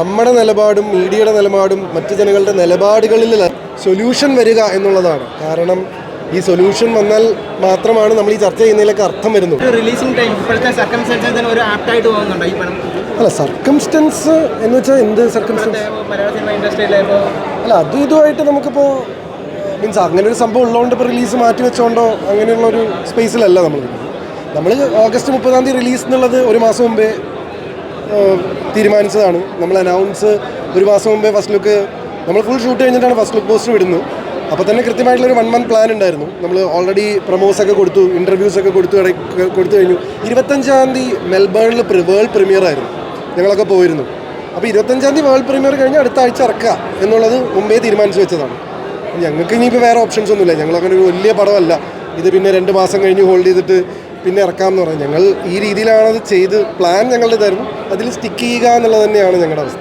നമ്മുടെ നിലപാടും മീഡിയയുടെ നിലപാടും മറ്റു ജനങ്ങളുടെ നിലപാടുകളിൽ സൊല്യൂഷൻ വരിക എന്നുള്ളതാണ്. കാരണം ഈ സൊല്യൂഷൻ വന്നാൽ മാത്രമാണ് നമ്മൾ ഈ ചർച്ച ചെയ്യുന്നതിലൊക്കെ അർത്ഥം വരുന്നത്. അല്ല സർക്കംസ്റ്റൻസ് എന്ന് വെച്ചാൽ എന്ത് സർക്കംസ്റ്റൻസ് അല്ല അതും ഇതുമായിട്ട് നമുക്കിപ്പോൾ മീൻസ് അങ്ങനെ ഒരു സംഭവം ഉള്ളതുകൊണ്ട് ഇപ്പോൾ റിലീസ് മാറ്റി വെച്ചോണ്ടോ അങ്ങനെയുള്ള ഒരു സ്പേസിലല്ല നമ്മൾ നമ്മൾ ഓഗസ്റ്റ് മുപ്പതാം തീയതി റിലീസ് എന്നുള്ളത് ഒരു മാസം മുമ്പേ തീരുമാനിച്ചതാണ്. നമ്മൾ അനൗൺസ് ഒരു മാസം മുമ്പേ ഫസ്റ്റ് ലുക്ക് നമ്മൾ ഫുൾ ഷൂട്ട് കഴിഞ്ഞിട്ടാണ് ഫസ്റ്റ് ലുക്ക് പോസ്റ്റർ വിടുന്നത് അപ്പോൾ തന്നെ കൃത്യമായിട്ടുള്ള ഒരു വൺ മന്ത് പ്ലാൻ ഉണ്ടായിരുന്നു. നമ്മൾ ഓൾറെഡി പ്രൊമോസ് ഒക്കെ കൊടുത്തു ഇന്റർവ്യൂസ് ഒക്കെ കൊടുത്തു കൊടുത്തു കഴിഞ്ഞു. ഇരുപത്തഞ്ചാം തീയതി മെൽബേണിൽ വേൾഡ് പ്രീമിയർ ആയിരുന്നു. ഞങ്ങളൊക്കെ പോയിരുന്നു. അപ്പോൾ ഇരുപത്തഞ്ചാം തീയതി വേൾഡ് പ്രീമിയർ കഴിഞ്ഞ് അടുത്ത ആഴ്ച ഇറക്കുക എന്നുള്ളത് മുമ്പേ തീരുമാനിച്ചു വെച്ചതാണ്. ഞങ്ങൾക്ക് ഇനിയിപ്പോൾ വേറെ ഓപ്ഷൻസ് ഒന്നുമില്ല. ഞങ്ങളങ്ങനെ ഒരു വലിയ പടമല്ല. ഇത് പിന്നെ രണ്ട് മാസം കഴിഞ്ഞ് ഹോൾഡ് ചെയ്തിട്ട് പിന്നെ ഇറക്കാമെന്ന് പറഞ്ഞു ഞങ്ങൾ ഈ രീതിയിലാണ് അത് ചെയ്ത് പ്ലാൻ ഞങ്ങളുടെ തരും. അതിൽ സ്റ്റിക്ക് ചെയ്യുക എന്നുള്ളത് തന്നെയാണ് ഞങ്ങളുടെ അവസ്ഥ.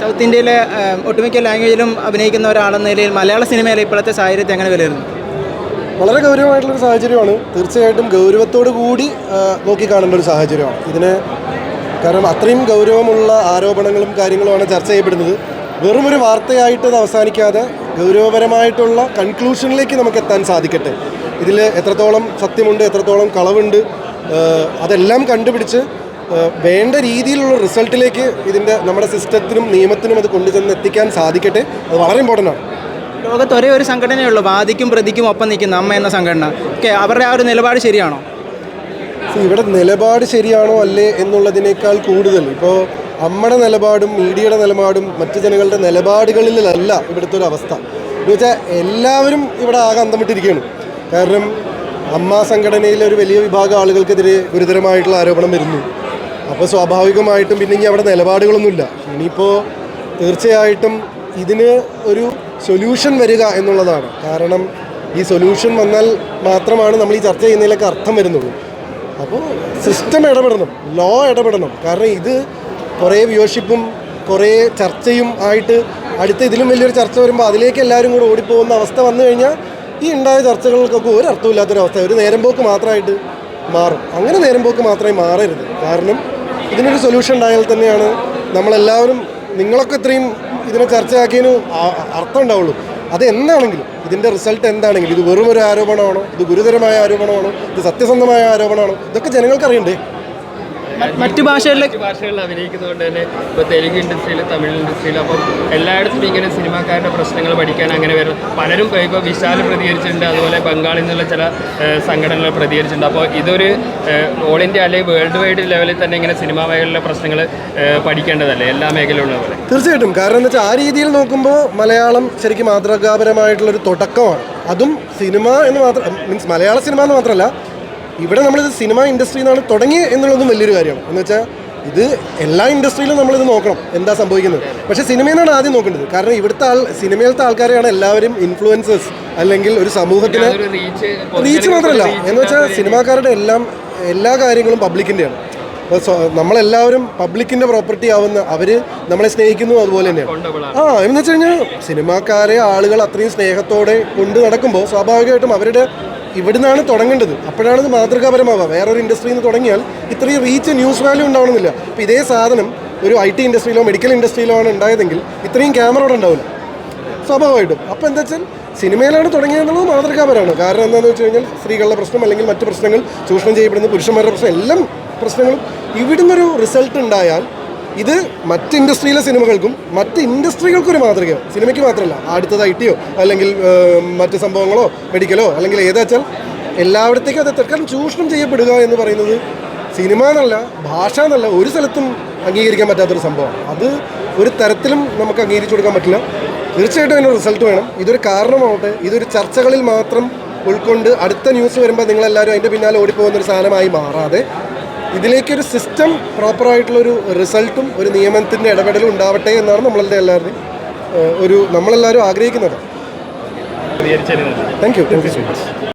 സൗത്ത് ഇന്ത്യയിലെ ഒട്ടുമിക്ക ലാംഗ്വേജിലും അഭിനയിക്കുന്ന ഒരാളെന്ന നിലയിൽ മലയാള സിനിമയിലെ ഇപ്പോഴത്തെ സാഹചര്യത്തെ എങ്ങനെ വിലയിരുന്നു? വളരെ ഗൗരവമായിട്ടുള്ളൊരു സാഹചര്യമാണ്. തീർച്ചയായിട്ടും ഗൗരവത്തോടു കൂടി നോക്കിക്കാണേണ്ട ഒരു സാഹചര്യമാണ്. ഇതിന് കാരണം അത്രയും ഗൗരവമുള്ള ആരോപണങ്ങളും കാര്യങ്ങളുമാണ് ചർച്ച ചെയ്യപ്പെടുന്നത്. വെറുമൊരു വാർത്തയായിട്ട് അത് അവസാനിക്കാതെ ഗൗരവപരമായിട്ടുള്ള കൺക്ലൂഷനിലേക്ക് നമുക്ക് എത്താൻ സാധിക്കട്ടെ. ഇതിൽ എത്രത്തോളം സത്യമുണ്ട് എത്രത്തോളം കളവുണ്ട് അതെല്ലാം കണ്ടുപിടിച്ച് വേണ്ട രീതിയിലുള്ള റിസൾട്ടിലേക്ക് ഇതിന്റെ നമ്മുടെ സിസ്റ്റത്തിനും നിയമത്തിനും അത് കൊണ്ടുചെന്ന് എത്തിക്കാൻ സാധിക്കട്ടെ. അത് വളരെ ഇമ്പോർട്ടന്റ് ആണ്. ലോകത്ത് ഒരേ ഒരു സംഘടനയേ ഉള്ളൂ വാദിക്കും പ്രതിക്കും ഒപ്പം നിൽക്കുന്ന അമ്മ എന്ന സംഘടന. ഓക്കെ അവരുടെ ആ ഒരു നിലപാട് ശരിയാണോ? ഇവിടെ നിലപാട് ശരിയാണോ അല്ലേ എന്നുള്ളതിനേക്കാൾ കൂടുതൽ. ഇപ്പോൾ അമ്മയുടെ നിലപാടും മീഡിയയുടെ നിലപാടും മറ്റു ജനങ്ങളുടെ നിലപാടുകളിലല്ല ഇവിടുത്തെ ഒരു അവസ്ഥ. എന്ന് വെച്ചാൽ എല്ലാവരും ഇവിടെ ആകെ അന്തം വിട്ടിരിക്കുകയാണ് കാരണം അമ്മ സംഘടനയിലെ ഒരു വലിയ വിഭാഗം ആളുകൾക്കെതിരെ ഗുരുതരമായിട്ടുള്ള ആരോപണം വരുന്നു. അപ്പോൾ സ്വാഭാവികമായിട്ടും പിന്നെ ഇനി അവിടെ നിലപാടുകളൊന്നുമില്ല. ഇനിയിപ്പോൾ തീർച്ചയായിട്ടും ഇതിന് ഒരു സൊല്യൂഷൻ വരിക എന്നുള്ളതാണ്. കാരണം ഈ സൊല്യൂഷൻ വന്നാൽ മാത്രമാണ് നമ്മൾ ഈ ചർച്ച ചെയ്യുന്നതിലേക്ക് അർത്ഥം വരുന്നുള്ളൂ അപ്പോൾ സിസ്റ്റം ഇടപെടണം ലോ ഇടപെടണം. കാരണം ഇത് കുറേ വ്യൂഷിപ്പും കുറേ ചർച്ചയും ആയിട്ട് അടുത്ത ഇതിലും വലിയൊരു ചർച്ച വരുമ്പോൾ അതിലേക്ക് എല്ലാവരും കൂടെ ഓടിപ്പോകുന്ന അവസ്ഥ വന്നു കഴിഞ്ഞാൽ ഈ ഉണ്ടായ ചർച്ചകൾക്കൊക്കെ ഒരു അർത്ഥമില്ലാത്തൊരവസ്ഥ. ഒരു നേരം പോക്ക് മാത്രമായിട്ട് മാറും. അങ്ങനെ നേരം പോക്ക് മാത്രമേ മാറരുത്. കാരണം ഇതിനൊരു സൊല്യൂഷൻ ഉണ്ടായാൽ തന്നെയാണ് നമ്മളെല്ലാവരും നിങ്ങളൊക്കെ ഇത്രയും ഇതിനെ ചർച്ചയാക്കിയതിന് അർത്ഥം ഉണ്ടാവുള്ളൂ. അത് എന്താണെങ്കിലും ഇതിന്റെ റിസൾട്ട് എന്താണെങ്കിലും ഇത് വെറും ഒരു ആരോപണമാണോ? ഇത് ഗുരുതരമായ ആരോപണമാണോ? ഇത് സത്യസന്ധമായ ആരോപണമാണോ? ഇതൊക്കെ ജനങ്ങൾക്ക് അറിയണ്ടേ? മ- മറ്റു ഭാഷകളിൽ മറ്റ് ഭാഷകളിൽ അഭിനയിക്കുന്നതുകൊണ്ട് തന്നെ ഇപ്പോൾ തെലുങ്ക് ഇൻഡസ്ട്രിയിൽ തമിഴ് ഇൻഡസ്ട്രിയിൽ അപ്പം എല്ലായിടത്തും ഇങ്ങനെ സിനിമാക്കാരുടെ പ്രശ്നങ്ങൾ പഠിക്കാൻ അങ്ങനെ വരും പലരും ഇപ്പോൾ വിശാൽ പ്രതികരിച്ചിട്ടുണ്ട് അതുപോലെ ബംഗാളിൽ നിന്നുള്ള ചില സംഘടനകൾ പ്രതികരിച്ചിട്ടുണ്ട്. അപ്പോൾ ഇതൊരു ഓൾ ഇന്ത്യ അല്ലെങ്കിൽ വേൾഡ് വൈഡ് ലെവലിൽ തന്നെ ഇങ്ങനെ സിനിമാ മേഖലയിലെ പ്രശ്നങ്ങൾ പഠിക്കേണ്ടതല്ലേ എല്ലാ മേഖലയിലുള്ള പോലെ തീർച്ചയായിട്ടും. കാരണം എന്ന് വെച്ചാൽ ആ രീതിയിൽ നോക്കുമ്പോൾ മലയാളം ശരിക്കും മാതൃകാപരമായിട്ടുള്ളൊരു തുടക്കമാണ്. അതും സിനിമ എന്ന് മാത്രം മീൻസ് മലയാള സിനിമ എന്ന് മാത്രമല്ല ഇവിടെ നമ്മളിത് സിനിമ ഇൻഡസ്ട്രിയിൽ നിന്നാണ് തുടങ്ങി എന്നുള്ളതും വലിയൊരു കാര്യമാണ് എന്ന് വെച്ചാൽ ഇത് എല്ലാ ഇൻഡസ്ട്രിയിലും നമ്മളിത് നോക്കണം എന്താ സംഭവിക്കുന്നത്. പക്ഷേ സിനിമയെന്നാണ് ആദ്യം നോക്കേണ്ടത്. കാരണം ഇവിടുത്തെ ആൾ സിനിമയിലത്തെ ആൾക്കാരെയാണ് എല്ലാവരും ഇൻഫ്ലുവൻസേഴ്സ് അല്ലെങ്കിൽ ഒരു സമൂഹത്തിന് റീച്ച് മാത്രമല്ല. എന്ന് വെച്ചാൽ സിനിമാക്കാരുടെ എല്ലാം എല്ലാ കാര്യങ്ങളും പബ്ലിക്കിന്റെയാണ് അപ്പോൾ നമ്മളെല്ലാവരും പബ്ലിക്കിന്റെ പ്രോപ്പർട്ടി ആവുന്ന അവർ നമ്മളെ സ്നേഹിക്കുന്നു അതുപോലെ തന്നെയാണ്. ആ എന്ന് വെച്ച് കഴിഞ്ഞാൽ സിനിമാക്കാരെ ആളുകൾ അത്രയും സ്നേഹത്തോടെ കൊണ്ട് നടക്കുമ്പോൾ സ്വാഭാവികമായിട്ടും അവരുടെ ഇവിടുന്നാണ് തുടങ്ങേണ്ടത്. അപ്പോഴാണ് ഇത് മാതൃകാപരമാവുക. വേറൊരു ഇൻഡസ്ട്രിയിൽ നിന്ന് തുടങ്ങിയാൽ ഇത്രയും റീച്ച് ന്യൂസ് വാല്യൂ ഉണ്ടാവണമെന്നില്ല. അപ്പോൾ ഇതേ സാധനം ഒരു ഐ ടി ഇൻഡസ്ട്രിയിലോ മെഡിക്കൽ ഇൻഡസ്ട്രിയിലോ ആണ് ഉണ്ടായതെങ്കിൽ ഇത്രയും ക്യാമറ അവിടെ ഉണ്ടാവില്ല. സ്വാഭാവികമായിട്ടും. അപ്പോൾ എന്താ വെച്ചാൽ സിനിമയിലാണ് തുടങ്ങിയതെന്നുള്ളത് മാതൃകാപരമാണ്. കാരണം എന്താണെന്ന് വെച്ച് കഴിഞ്ഞാൽ സ്ത്രീകളുടെ പ്രശ്നം അല്ലെങ്കിൽ മറ്റ് പ്രശ്നങ്ങൾ ചൂഷണം ചെയ്യപ്പെടുന്ന പുരുഷന്മാരുടെ പ്രശ്നം എല്ലാം പ്രശ്നങ്ങളും ഇവിടുന്നൊരു റിസൾട്ട് ഉണ്ടായാൽ ഇത് മറ്റ് ഇൻഡസ്ട്രിയിലെ സിനിമകൾക്കും മറ്റ് ഇൻഡസ്ട്രികൾക്കും ഒരു മാതൃകയോ സിനിമയ്ക്ക് മാത്രമല്ല അടുത്തത് ഐ ടിയോ അല്ലെങ്കിൽ മറ്റ് സംഭവങ്ങളോ മെഡിക്കലോ അല്ലെങ്കിൽ ഏതാ വെച്ചാൽ എല്ലായിടത്തേക്കും അത് തൽക്കാലം ചൂഷണം ചെയ്യപ്പെടുക എന്ന് പറയുന്നത് സിനിമ എന്നല്ല ഭാഷ എന്നല്ല ഒരു സ്ഥലത്തും അംഗീകരിക്കാൻ പറ്റാത്തൊരു സംഭവമാണ് അത് ഒരു തരത്തിലും നമുക്ക് അംഗീകരിച്ചു കൊടുക്കാൻ പറ്റില്ല. തീർച്ചയായിട്ടും അതിനൊരു റിസൾട്ട് വേണം. ഇതൊരു കാരണമാവട്ടെ. ഇതൊരു ചർച്ചകളിൽ മാത്രം ഉൾക്കൊണ്ട് അടുത്ത ന്യൂസ് വരുമ്പോൾ നിങ്ങളെല്ലാവരും അതിന്റെ പിന്നാലെ ഓടിപ്പോകുന്ന ഒരു സാധനമായി മാറാതെ ഇതിലേക്കൊരു സിസ്റ്റം പ്രോപ്പറായിട്ടുള്ളൊരു റിസൾട്ടും ഒരു നിയമത്തിന്റെ ഇടപെടലും ഉണ്ടാവട്ടെ എന്നാണ് നമ്മളുടെ എല്ലാവരുടെയും ഒരു നമ്മളെല്ലാവരും ആഗ്രഹിക്കുന്നത്. Thank you thank you so much